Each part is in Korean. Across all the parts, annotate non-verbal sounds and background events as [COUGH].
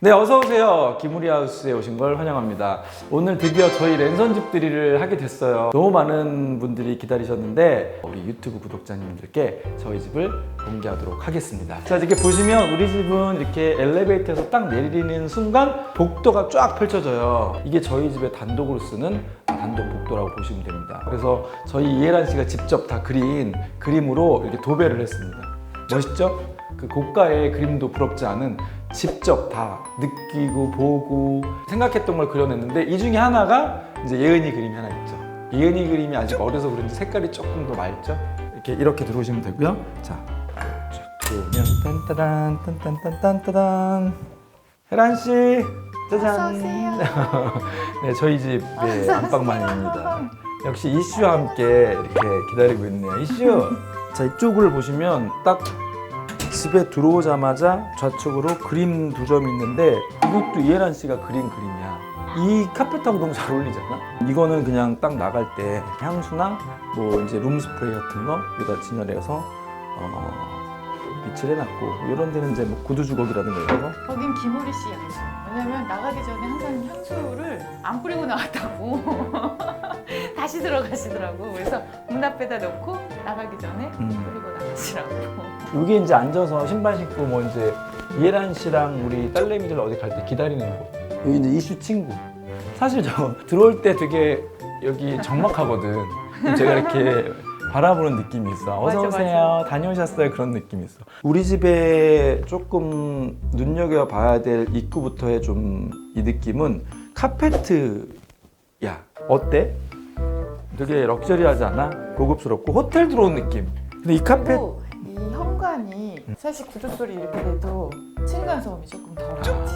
네, 어서 오세요. 기무리 하우스에 오신 걸 환영합니다. 오늘 드디어 저희 랜선 집들이를 하게 됐어요. 너무 많은 분들이 기다리셨는데 우리 유튜브 구독자님들께 저희 집을 공개하도록 하겠습니다. 자, 이렇게 보시면 우리 집은 이렇게 엘리베이터에서 딱 내리는 순간 복도가 쫙 펼쳐져요. 이게 저희 집의 단독으로 쓰는 단독 복도라고 보시면 됩니다. 그래서 저희 이혜란 씨가 직접 다 그린 그림으로 이렇게 도배를 했습니다. 멋있죠? 그 고가의 그림도 부럽지 않은 직접 다 느끼고 보고 생각했던 걸 그려냈는데 이 중에 하나가 이제 예은이 그림이 하나 있죠. 예은이 그림이 아직 어려서 그런지 색깔이 조금 더 맑죠. 이렇게 이렇게 들어오시면 되고요. 자, 쭉 들어오면 딴따단 딴딴딴 딴따단 혜란 씨 짜잔. 어서 오세요. [LAUGHS] 네, 저희 집의 안방만입니다. 역시 이슈와 함께 이렇게 기다리고 있네요. 이슈. 자, 이쪽을 보시면 딱 집에 들어오자마자 좌측으로 그림 두 점이 있는데 이것도 이혜란 씨가 그린 그림이야. 이 카펫하고 너무 잘 어울리잖아. 이거는 그냥 딱 나갈 때 향수나 뭐 이제 룸 스프레이 같은 거 여기다 진열해서 어, 빛을 해놨고 이런 데는 이제 뭐 구두 주걱이라든가 이런 거 거긴 김우리 씨 향수. 왜냐면 나가기 전에 항상 향수를 안 뿌리고 나왔다고 [LAUGHS] 다시 들어가시더라고. 그래서 문 앞에다 놓고 나가기 전에 음. 뿌리고 나가시라고. 여기 이제 앉아서 신발 신고 뭐 이제 이해란 씨랑 우리 딸내미들 어디 갈 때 기다리는 거. 여기 이제 이슈 친구. 사실 저 들어올 때 되게 여기 적막하거든. 제가 이렇게 바라보는 느낌이 있어. 어서 맞아, 오세요. 다녀오셨어요. 그런 느낌이 있어. 우리 집에 조금 눈여겨 봐야 될 입구부터의 좀 이 느낌은 카페트야. 어때? 되게 럭셔리하지 않아? 고급스럽고 호텔 들어온 느낌. 근데 이 카페 그리고 이 현관이 사실 구두 소리 이렇게 돼도 층간 소음이 조금 덜하지.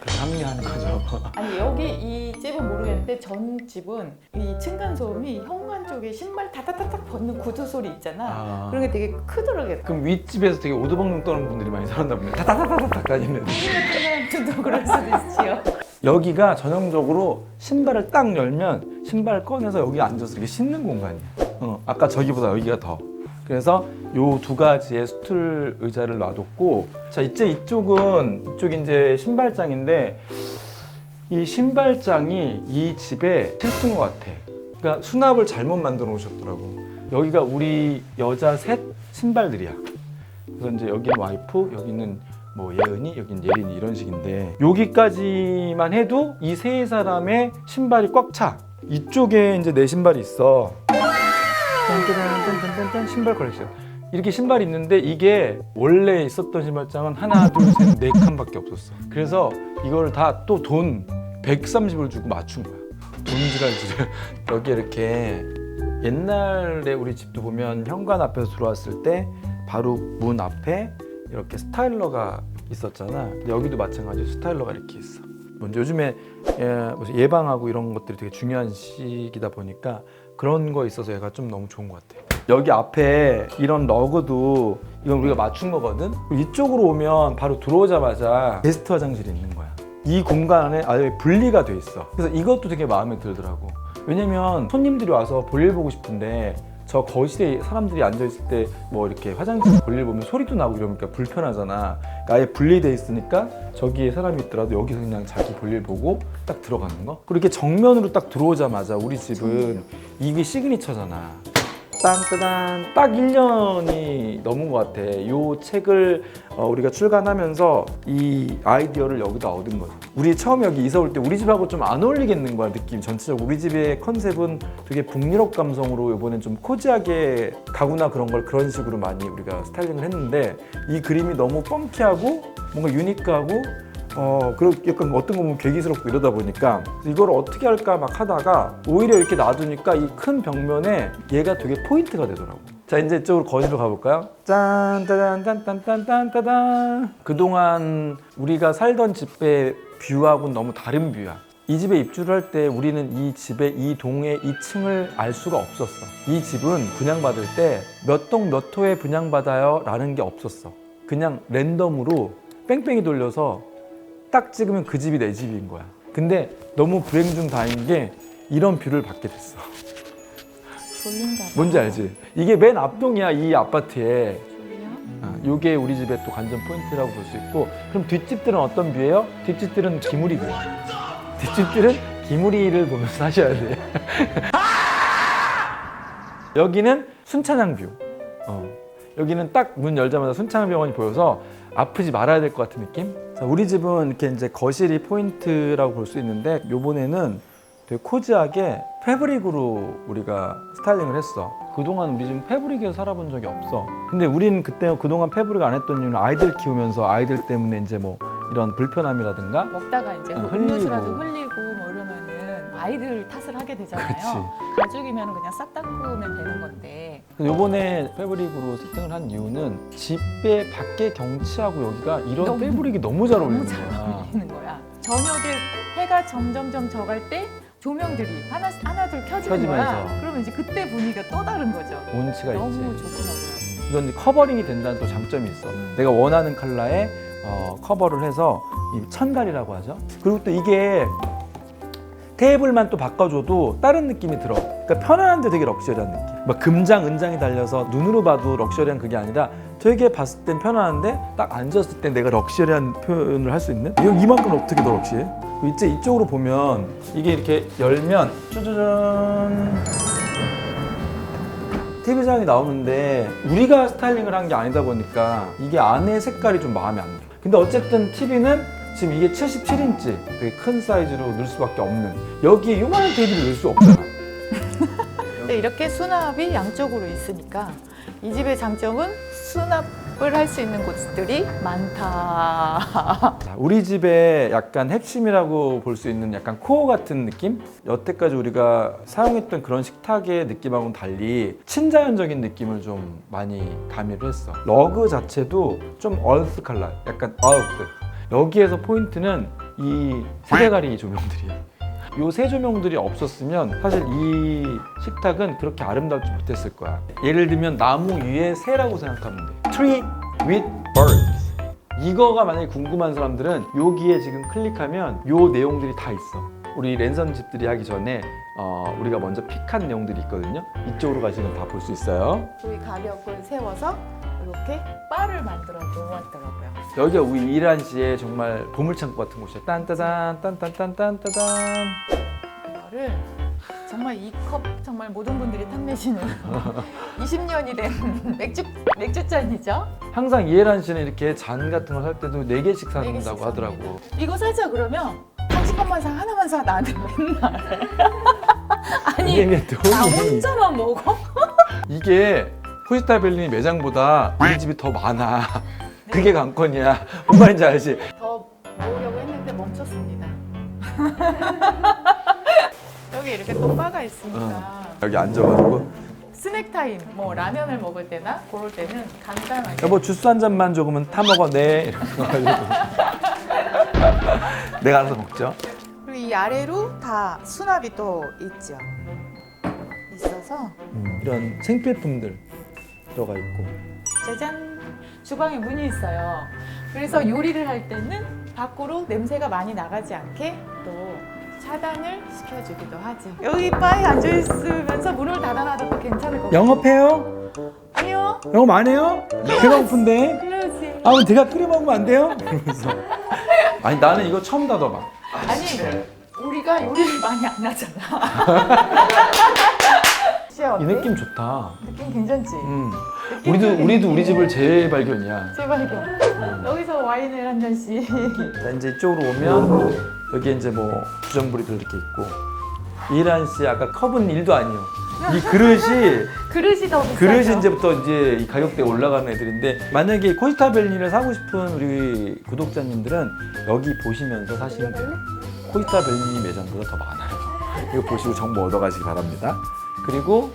그 합리하는 거죠. [LAUGHS] 아니 여기 이 집은 모르겠는데 전 집은 이 층간 소음이 현관 쪽에 신발 타타타탁 벗는 구두 소리 있잖아. 아. 그런 게 되게 크더라고요. 그럼 윗집에서 되게 오두방정 떠는 분들이 많이 살았나 보네. 타타타타타 다니는. 우리 [LAUGHS] 같은 사람들도 그럴 수도 있지요. 여기가 전형적으로 신발을 딱 열면 신발 꺼내서 여기 앉아서 이렇게 신는 공간이야. 어, 아까 저기보다 여기가 더. 그래서 요 두 가지의 스툴 의자를 놔뒀고, 자 이제 이쪽은 이쪽 이제 신발장인데 이 신발장이 이 집의 필수인 것 같아. 그러니까 수납을 잘못 만들어 놓으셨더라고. 여기가 우리 여자 셋 신발들이야. 그래서 이제 여기는 와이프, 여기는 뭐 예은이, 여기는 예린이 이런 식인데 여기까지만 해도 이 세 사람의 신발이 꽉 차. 이쪽에 이제 내 신발이 있어. 신발 컬렉션. 이렇게 신발이 있는데 이게 원래 있었던 신발장은 하나, 둘, 셋, 네 칸밖에 없었어. 그래서 이걸 다 또 돈 130을 주고 맞춘 거야. 돈지랄지를 [LAUGHS] 여기 이렇게 옛날에 우리 집도 보면 현관 앞에서 들어왔을 때 바로 문 앞에 이렇게 스타일러가 있었잖아. 여기도 마찬가지로 스타일러가 이렇게 있어. 먼저 요즘에 예, 예방하고 이런 것들이 되게 중요한 시기다 보니까 그런 거 있어서 얘가 좀 너무 좋은 것 같아. 여기 앞에 이런 러그도 이건 우리가 맞춘 거거든. 이쪽으로 오면 바로 들어오자마자 게스트 화장실이 있는 거야. 이 공간 안에 아예 분리가 돼 있어. 그래서 이것도 되게 마음에 들더라고. 왜냐면 손님들이 와서 볼일 보고 싶은데 저 거실에 사람들이 앉아 있을 때 뭐 이렇게 화장실 볼일 보면 소리도 나고 이러니까 불편하잖아. 그러니까 아예 분리돼 있으니까 저기에 사람이 있더라도 여기서 그냥 자기 볼일 보고 딱 들어가는 거. 그리고 이렇게 정면으로 딱 들어오자마자 우리 집은 이게 시그니처잖아. 딴따단 딱 1년이 넘은 것 같아. 이 책을 어, 우리가 출간하면서 이 아이디어를 여기다 얻은 거죠. 우리 처음 여기 이사 올 때 우리 집하고 좀 안 어울리겠는 거야 느낌 전체적으로. 우리 집의 컨셉은 되게 북유럽 감성으로 이번엔 좀 코지하게 가구나 그런 걸 그런 식으로 많이 우리가 스타일링을 했는데 이 그림이 너무 펑키하고 뭔가 유니크하고 어, 그리고 약간 어떤 거 보면 괴기스럽고 이러다 보니까 이걸 어떻게 할까 막 하다가 오히려 이렇게 놔두니까 이 큰 벽면에 얘가 되게 포인트가 되더라고. 자, 이제 이쪽으로 거실로 가볼까요? 짠, 짜잔, 짠, 짠, 짠, 짠, 짜잔. 그동안 우리가 살던 집의 뷰하고는 너무 다른 뷰야. 이 집에 입주를 할 때 우리는 이 집의 이 동의 이 층을 알 수가 없었어. 이 집은 분양받을 때 몇 동 몇 호에 분양받아요? 라는 게 없었어. 그냥 랜덤으로 뺑뺑이 돌려서 딱 찍으면 그 집이 내 집인 거야. 근데 너무 불행 중 다행인 게 이런 뷰를 받게 됐어. 뭔지 알지? 이게 맨 앞동이야 이 아파트에. 이게 우리 집의 또 관전 포인트라고 볼 수 있고 그럼 뒷집들은 어떤 뷰예요? 뒷집들은 기무리 뷰. 뒷집들은 기무리를 보면서 하셔야 돼요. [LAUGHS] 여기는 순찬양 뷰. 어. 여기는 딱 문 열자마자 순창 병원이 보여서 아프지 말아야 될 것 같은 느낌? 자, 우리 집은 이렇게 이제 거실이 포인트라고 볼 수 있는데 요번에는 되게 코지하게 패브릭으로 우리가 스타일링을 했어. 그동안 우리 집은 패브릭에서 살아본 적이 없어. 근데 우리는 그때 그동안 패브릭 안 했던 이유는 아이들 키우면서 아이들 때문에 이제 뭐 이런 불편함이라든가 먹다가 이제 어, 뭐 흘리고. 음료수라도 흘리고 뭐 이러면은 아이들 탓을 하게 되잖아요. 가죽이면 그냥 싹 닦으면 되는 건데 요번에 패브릭으로 세팅을 한 이유는 집의 밖의 경치하고 여기가 이런 너무- 패브릭이 너무 잘 어울리는 너무 잘 거야. 어울리는 거야. 저녁에 해가 점점점 져갈 때 조명들이 하나 하나둘 켜지는 거야. 켜지면서. 그러면 이제 그때 분위기가 또 다른 거죠. 온치가 너무 있지. 좋더라고요. 이건 커버링이 된다는 또 장점이 있어. 내가 원하는 컬러에 어, 커버를 해서 이 천갈이라고 하죠. 그리고 또 이게 테이블만 또 바꿔줘도 다른 느낌이 들어. 그러니까 편안한데 되게 럭셔리한 느낌. 막 금장, 은장이 달려서 눈으로 봐도 럭셔리한 그게 아니라 되게 봤을 땐 편안한데 딱 앉았을 때 내가 럭셔리한 표현을 할 수 있는? 이만큼 어떻게 더 럭시해? 이제 이쪽으로 보면 이게 이렇게 열면 짜자잔 TV장이 나오는데 우리가 스타일링을 한 게 아니다 보니까 이게 안에 색깔이 좀 마음에 안 들어. 근데 어쨌든 TV는 지금 이게 77인치 되게 큰 사이즈로 넣을 수밖에 없는 여기에 요만한 테이블을 넣을 수 없잖아. 근데 [LAUGHS] 이렇게 수납이 양쪽으로 있으니까 이 집의 장점은 수납을 할 수 있는 곳들이 많다. [LAUGHS] 자, 우리 집의 약간 핵심이라고 볼 수 있는 약간 코어 같은 느낌? 여태까지 우리가 사용했던 그런 식탁의 느낌하고는 달리 친자연적인 느낌을 좀 많이 가미를 했어. 러그 자체도 좀 얼스 컬러, 약간 얼스. 여기에서 포인트는 이 세대가리 조명들이야. 요세 조명들이 없었으면 사실 이 식탁은 그렇게 아름답지 못했을 거야. 예를 들면 나무 위에 새라고 생각하면 돼. Tree with birds. 이거가 만약에 궁금한 사람들은 여기에 지금 클릭하면 요 내용들이 다 있어. 우리 랜선 집들이 하기 전에 어, 우리가 먼저 픽한 내용들이 있거든요. 이쪽으로 가시면 다 볼 수 있어요. 여기 가격을 세워서 이렇게 바를 만들어 놓았더라고요. 여기가 우리 이란 씨의 정말 보물창고 같은 곳이야. 딴따단 딴딴딴딴따단. 이거를 정말 이 컵 정말 모든 분들이 탐내시는 20년이 [LAUGHS] 된 맥주 맥주 잔이죠. 항상 이해란 씨는 이렇게 잔 같은 거살 때도 네 개씩 네 개씩 사준다고 삽니다. 하더라고. 이거 사자 그러면 당신 것만 사 하나만 사 나한테 맨날. [LAUGHS] 아니 이게 돈이 나 혼자만 먹어? 이게 벨리니 매장보다 우리 집이 더 많아. [LAUGHS] 그게 관건이야. 뭔 말인지 알지? 더 모으려고 했는데 멈췄습니다. [LAUGHS] 여기 이렇게 또 바가 있으니까 여기 앉아가지고 스낵 타임 뭐 라면을 먹을 때나 그럴 때는 간단하게 여보 주스 한 잔만 조금은 타 먹어 네 이러면서 [LAUGHS] 내가 알아서 먹죠. 그리고 이 아래로 다 수납이 또 있죠. 있어서 음, 이런 생필품들 들어가 있고 짜잔 주방에 문이 있어요. 그래서 요리를 할 때는 밖으로 냄새가 많이 나가지 않게 또 차단을 시켜주기도 하죠. 여기 바에 앉아 있으면서 문을 닫아놔도 괜찮을 것 같아요. 영업해요? 아니요. 영업 안 해요? 배가 고픈데. 클로징. 아, 그럼 제가 끓여 먹으면 안 돼요? 아니 나는 이거 처음 닫아봐. 아니 우리가 요리를 많이 안 하잖아. [LAUGHS] 시야 이 어때? 느낌 좋다. 느낌 괜찮지? 음. 우리도 우리도 우리. 집을 재발견이야. 제발요. 여기서 와인을 한 잔씩. 자 이제 이쪽으로 오면 여기 이제 뭐 주전부리들 이렇게 있고 이란 씨 아까 컵은 일도 아니요. 이 그릇이 [LAUGHS] 그릇이 더 비싸죠. 그릇이 이제부터 이제 이 가격대 가 올라가는 애들인데 만약에 코스타 벨린을 사고 싶은 우리 구독자님들은 여기 보시면서 사시면 돼요. 코스타 벨린이 매장보다 더 많아요. 이거 보시고 정보 얻어가시기 바랍니다. 그리고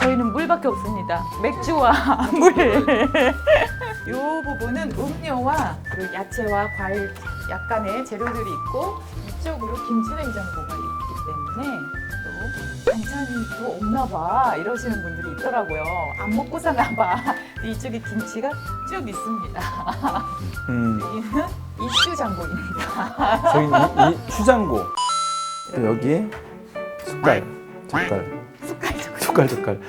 저희는 물밖에 없습니다. 맥주와 [LAUGHS] 물. [LAUGHS] 이 부분은 음료와 그리고 야채와 과일 약간의 재료들이 있고 이쪽으로 김치 냉장고가 있기 때문에 또 반찬이 또 없나 봐 이러시는 분들이 있더라고요. 안 먹고 사나 봐. [LAUGHS] 이쪽에 김치가 쭉 있습니다. 음, 여기는 이슈 장고입니다. 저희 이, 이 추장고 또 여기에 숟갈, 젓갈, 숟갈 젓갈. 숟갈, 젓갈,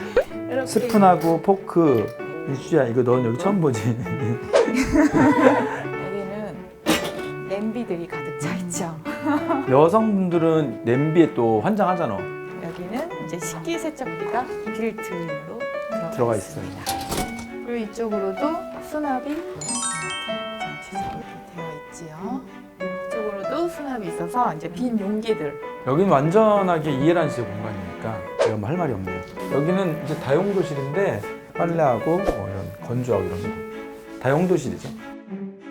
이렇게 스푼하고 포크 이수야 이거 넌 여기 처음 보지? [LAUGHS] 여기는 냄비들이 가득 차 있죠. [LAUGHS] 여성분들은 냄비에 또 환장하잖아. 여기는 이제 식기세척기가 빌트로 들어가, 들어가 있습니다. 그리고 이쪽으로도 수납이 이렇게 되어 있지요. 이쪽으로도 수납이 있어서 이제 빈 용기들 여기는 완전하게 이해란 씨의 공간이니까 제가 뭐 할 말이 없네요. 여기는 이제 다용도실인데 빨래하고 뭐 이런 건조하고 이런 거 다용도실이죠.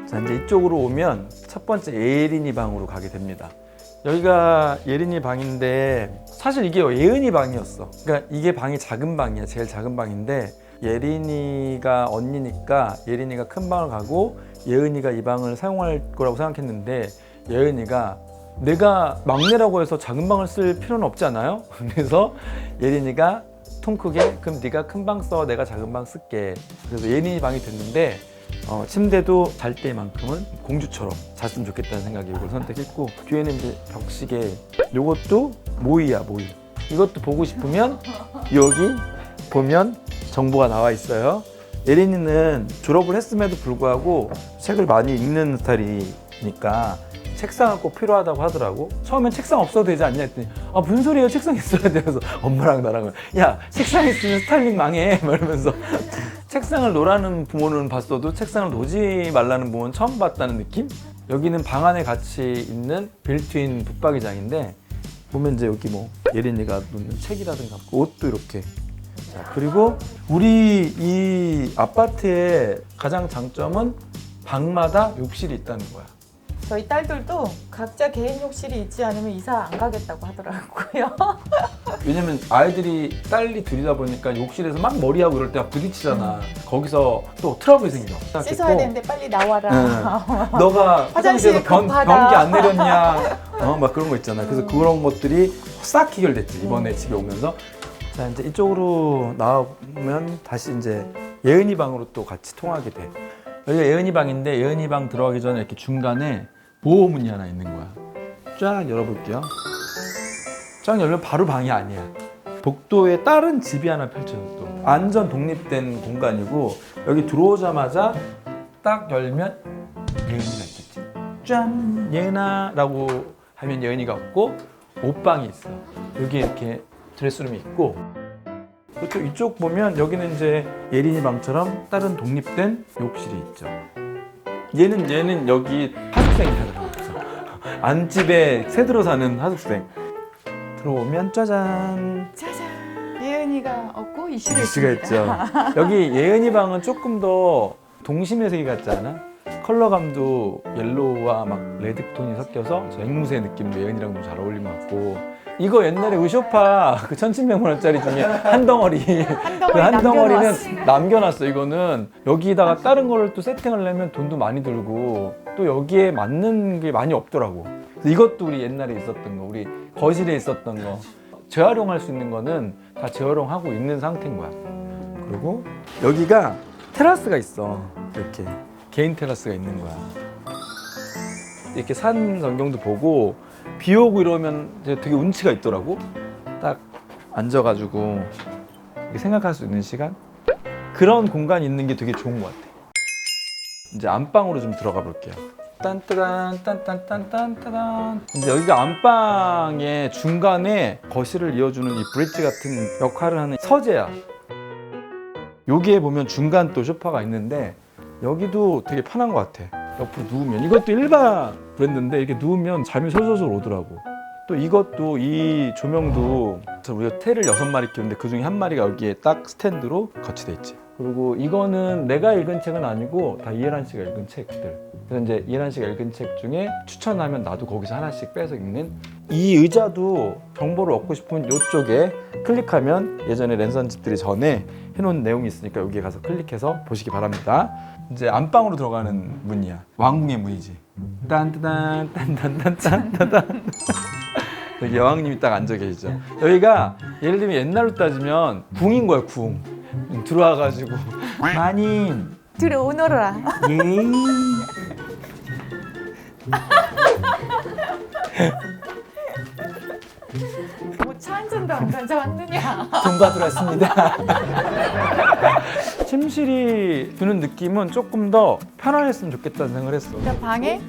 자 이제 이쪽으로 오면 첫 번째 예린이 방으로 가게 됩니다. 여기가 예린이 방인데 사실 이게 예은이 방이었어. 그러니까 이게 방이 작은 방이야. 제일 작은 방인데 예린이가 언니니까 예린이가 큰 방을 가고 예은이가 이 방을 사용할 거라고 생각했는데 예은이가 내가 막내라고 해서 작은 방을 쓸 필요는 없지 않아요? [LAUGHS] 그래서 예린이가 통 크게 그럼 네가 큰 방 써. 내가 작은 방 쓸게. 그래서 예린이 방이 됐는데 어, 침대도 잘 때만큼은 공주처럼 잤으면 좋겠다는 생각에 이걸 선택했고 뒤에는 이제 벽시계. 요것도 모이야 모이. 이것도 보고 싶으면 여기 보면 정보가 나와 있어요. 예린이는 졸업을 했음에도 불구하고 책을 많이 읽는 스타일이니까 책상은 꼭 필요하다고 하더라고. 처음엔 책상 없어도 되지 않냐 했더니 아 무슨 소리예요 책상 있어야 돼서 [LAUGHS] 엄마랑 나랑 야 책상 있으면 스타일링 망해 [LAUGHS] 막 이러면서 책상을 놓라는 부모는 봤어도 책상을 놓지 말라는 부모는 처음 봤다는 느낌? 여기는 방 안에 같이 있는 빌트인 붙박이장인데 보면 이제 여기 뭐 예린이가 놓는 책이라든가 옷도 이렇게 자, 그리고 우리 이 아파트의 가장 장점은 방마다 욕실이 있다는 거야. 저희 딸들도 각자 개인 욕실이 있지 않으면 이사 안 가겠다고 하더라고요. [LAUGHS] 왜냐면 아이들이 딸이 둘이다 보니까 욕실에서 막 머리하고 이럴 때막 부딪히잖아. 거기서 또 트러블이 생겨. 음. 씻어야 되는데 빨리 나와라. 응. 너가 [LAUGHS] 화장실 화장실에서 변, 급하다. 변기 안 내렸냐. 어, 막 그런 거 있잖아. 그래서 그런 것들이 싹 해결됐지. 이번에 집에 오면서. 자, 이제 이쪽으로 나오면 다시 이제 예은이 방으로 또 같이 통하게 돼. 여기가 예은이 방인데 예은이 방 들어가기 전에 이렇게 중간에 보호문이 하나 있는 거야. 쫙 열어볼게요. 쫙 열면 바로 방이 아니야. 복도에 다른 집이 하나 펼쳐져 또. 완전 독립된 공간이고 여기 들어오자마자 딱 열면 예은이가 있겠지. 짠 예은아라고 하면 예은이가 없고 옷방이 있어. 여기 이렇게 드레스룸이 있고 또 이쪽 보면 여기는 이제 예린이 방처럼 다른 독립된 욕실이 있죠. 얘는 얘는 여기 하숙생이야. 안집에 새들어 사는 하숙생. 들어오면 짜잔 짜잔. 예은이가 없고 글씨가 있습니다. 있죠. 여기 예은이 방은 조금 더 동심의 세계 같지 않아? 컬러감도 옐로우와 막 레드톤이 섞여서 저 앵무새 느낌도 예은이랑 좀 잘 어울린 것 같고 이거 옛날에 의쇼파 [LAUGHS] 그 천칠백만 원짜리 중에 한 덩어리. 한그 덩어리 한 덩어리는 남겨놨어. 남겨놨어 이거는. 여기다가 다른 거를 또 세팅을 내면 돈도 많이 들고 또 여기에 맞는 게 많이 없더라고. 그래서 이것도 우리 옛날에 있었던 거 우리 거실에 있었던 거. 재활용할 수 있는 거는 다 재활용하고 있는 상태인 거야. 그리고 여기가 테라스가 있어 이렇게. 개인 테라스가 있는 거야. 이렇게 산 전경도 보고 비 오고 이러면 되게 운치가 있더라고. 딱 앉아가지고 생각할 수 있는 시간? 그런 공간이 있는 게 되게 좋은 것 같아. 이제 안방으로 좀 들어가 볼게요. 딴따단 딴딴딴딴따단. 이제 여기가 안방의 중간에 거실을 이어주는 이 브릿지 같은 역할을 하는 서재야. 여기에 보면 중간 또 소파가 있는데 여기도 되게 편한 것 같아 옆으로 누우면 이것도 일반 브랜드인데 이렇게 누우면 잠이 솔솔솔 오더라고 또 이것도 이 조명도 우리가 테를 여섯 마리 키우는데 그 중에 한 마리가 여기에 딱 스탠드로 거치돼 있지. 그리고 이거는 내가 읽은 책은 아니고 다 이해란 씨가 읽은 책들. 그래서 이제 이해란 씨가 읽은 책 중에 추천하면 나도 거기서 하나씩 빼서 읽는 이 의자도 정보를 얻고 싶으면 이쪽에 클릭하면 예전에 랜선 집들이 전에 해놓은 내용이 있으니까 여기에 가서 클릭해서 보시기 바랍니다. 이제 안방으로 들어가는 문이야. 왕궁의 문이지. 딴따단 딴딴딴 딴딴 [LAUGHS] 여기 여왕님이 딱 앉아 계시죠. 여기가 예를 들면 옛날로 따지면 궁인 거야 궁. 들어와가지고 [LAUGHS] 마님 들어오너라. 예. [LAUGHS] 잔도 안 가져왔느냐. 돈 받으러 왔습니다. [LAUGHS] 침실이 주는 느낌은 조금 더 편안했으면 좋겠다는 생각을 했어. 일단 방에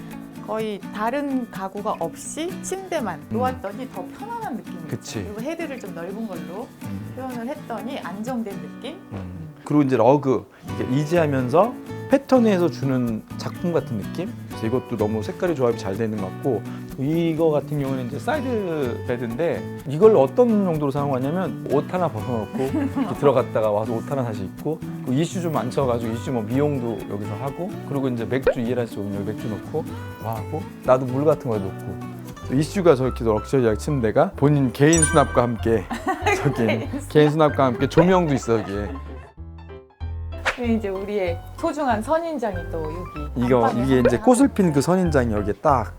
거의 다른 가구가 없이 침대만 음. 놓았더니 더 편안한 느낌이. 그치. 그리고 헤드를 좀 넓은 걸로 음. 표현을 했더니 안정된 느낌? 음. 그리고 이제 러그 이게 이지하면서 패턴에서 주는 작품 같은 느낌. 그래서 이것도 너무 색깔이 조합이 잘 되는 것 같고 이거 같은 경우는 이제 사이드 베드인데 이걸 어떤 용도로 사용하냐면 옷 하나 벗어놓고 [LAUGHS] 들어갔다가 와서 옷 하나 다시 입고 이슈 좀 앉혀가지고 이슈 뭐 미용도 여기서 하고 그리고 이제 맥주 이해라 씨 오면 여기 맥주 넣고 와 하고 나도 물 같은 거 넣고. 또 이슈가 저렇게 럭셔리하게 침대가 본인 개인 수납과 함께 [LAUGHS] 저기 개인 수납과 함께 조명도 있어 여기에. 이제 우리의 소중한 선인장이 또 여기 이거 안방에 이게 이제 꽃을 핀 그 선인장이 여기에 딱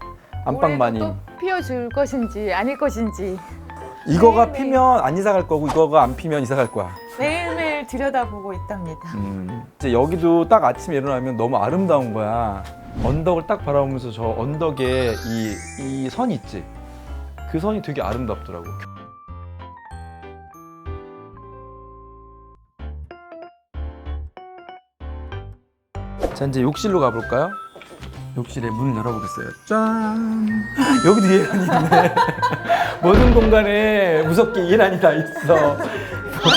안방만이 또 피워줄 것인지 아닐 것인지 이거가 매일매일. 피면 안 이사 갈 거고 이거가 안 피면 이사 갈 거야. 매일매일 들여다보고 있답니다. 음. 이제 여기도 딱 아침에 일어나면 너무 아름다운 거야. 언덕을 딱 바라보면서 저 언덕에 이 이선 있지. 그 선이 되게 아름답더라고. 자 이제 욕실로 가볼까요? 욕실에 문을 열어보겠어요. 짠. [LAUGHS] 여기도 예란이 있네. [LAUGHS] 모든 공간에 무섭게 예란이 다 있어.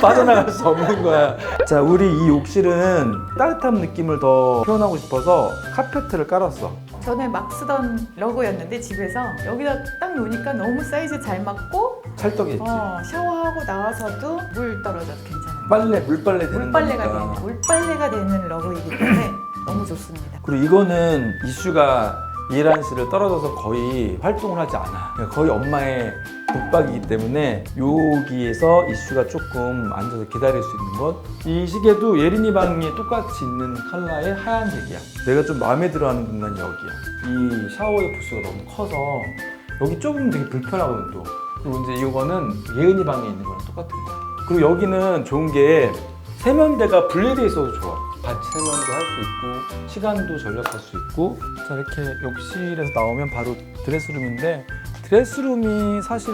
빠져나갈 수 없는 거야. 자, 우리 이 욕실은 따뜻한 느낌을 더 표현하고 싶어서 카페트를 깔았어. 전에 막 쓰던 러그였는데 집에서 여기다 딱 놓으니까 너무 사이즈 잘 맞고 찰떡이 있지. 어, 샤워하고 나와서도 물 떨어져도 괜찮아요. 빨래, 물빨래 되는 물빨래가 거니까. 되는 물빨래가 되는 러그이기 때문에 너무 좋습니다. 그리고 이거는 이슈가 이란 씨를 떨어져서 거의 활동을 하지 않아. 그러니까 거의 엄마의 독박이기 때문에 여기에서 이슈가 조금 앉아서 기다릴 수 있는 것. 이 시계도 예린이 방에 똑같이 있는 컬러의 하얀색이야. 내가 좀 마음에 들어하는 공간이 여기야. 이 샤워의 부스가 너무 커서 여기 좁으면 되게 불편하거든 또. 그리고 이제 이거는 예은이 방에 있는 거랑 똑같은 거야. 그리고 여기는 좋은 게 세면대가 분리돼 있어서 좋아. 같이 세면도 할 수 있고 시간도 절약할 수 있고. 자 이렇게 욕실에서 나오면 바로 드레스룸인데 드레스룸이 사실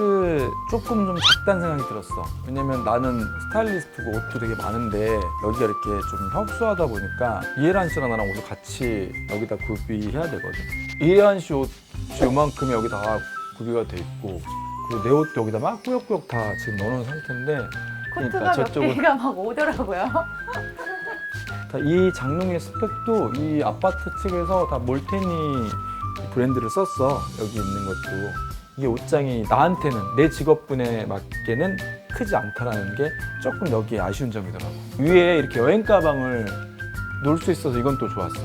조금 좀 작다는 생각이 들었어. 왜냐면 나는 스타일리스트고 옷도 되게 많은데 여기가 이렇게 좀 협소하다 보니까 이해란 씨랑 나랑 옷을 같이 여기다 구비해야 되거든. 이해란 씨 옷이 요만큼이 여기 다 구비가 돼 있고 그리고 내 옷도 여기다 막 꾸역꾸역 다 지금 넣어놓은 상태인데 코트가 그러니까 몇 저쪽은- 개가 막 오더라고요. 자, 이 장롱의 스펙도 이 아파트 측에서 다 몰테니 브랜드를 썼어. 여기 있는 것도. 이게 옷장이 나한테는 내 직업분에 맞게는 크지 않다라는 게 조금 여기에 아쉬운 점이더라고. 위에 이렇게 여행 가방을 놓을 수 있어서 이건 또 좋았어.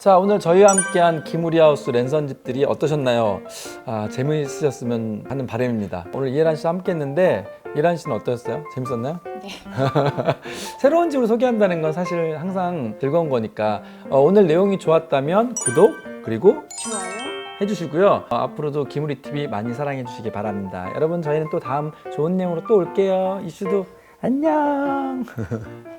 자, 오늘 저희와 함께한 기무리 하우스 랜선 집들이 어떠셨나요? 아, 재미있으셨으면 하는 바람입니다. 오늘 이해란 씨와 함께 했는데 이해란 씨는 어떠셨어요? 재밌었나요? 네. [LAUGHS] 새로운 집을 소개한다는 건 사실 항상 즐거운 거니까 어, 오늘 내용이 좋았다면 구독 그리고 좋아요. 해주시고요. 어, 앞으로도 기무리 TV 많이 사랑해 주시기 바랍니다. 여러분 저희는 또 다음 좋은 내용으로 또 올게요. 이슈도 안녕. [LAUGHS]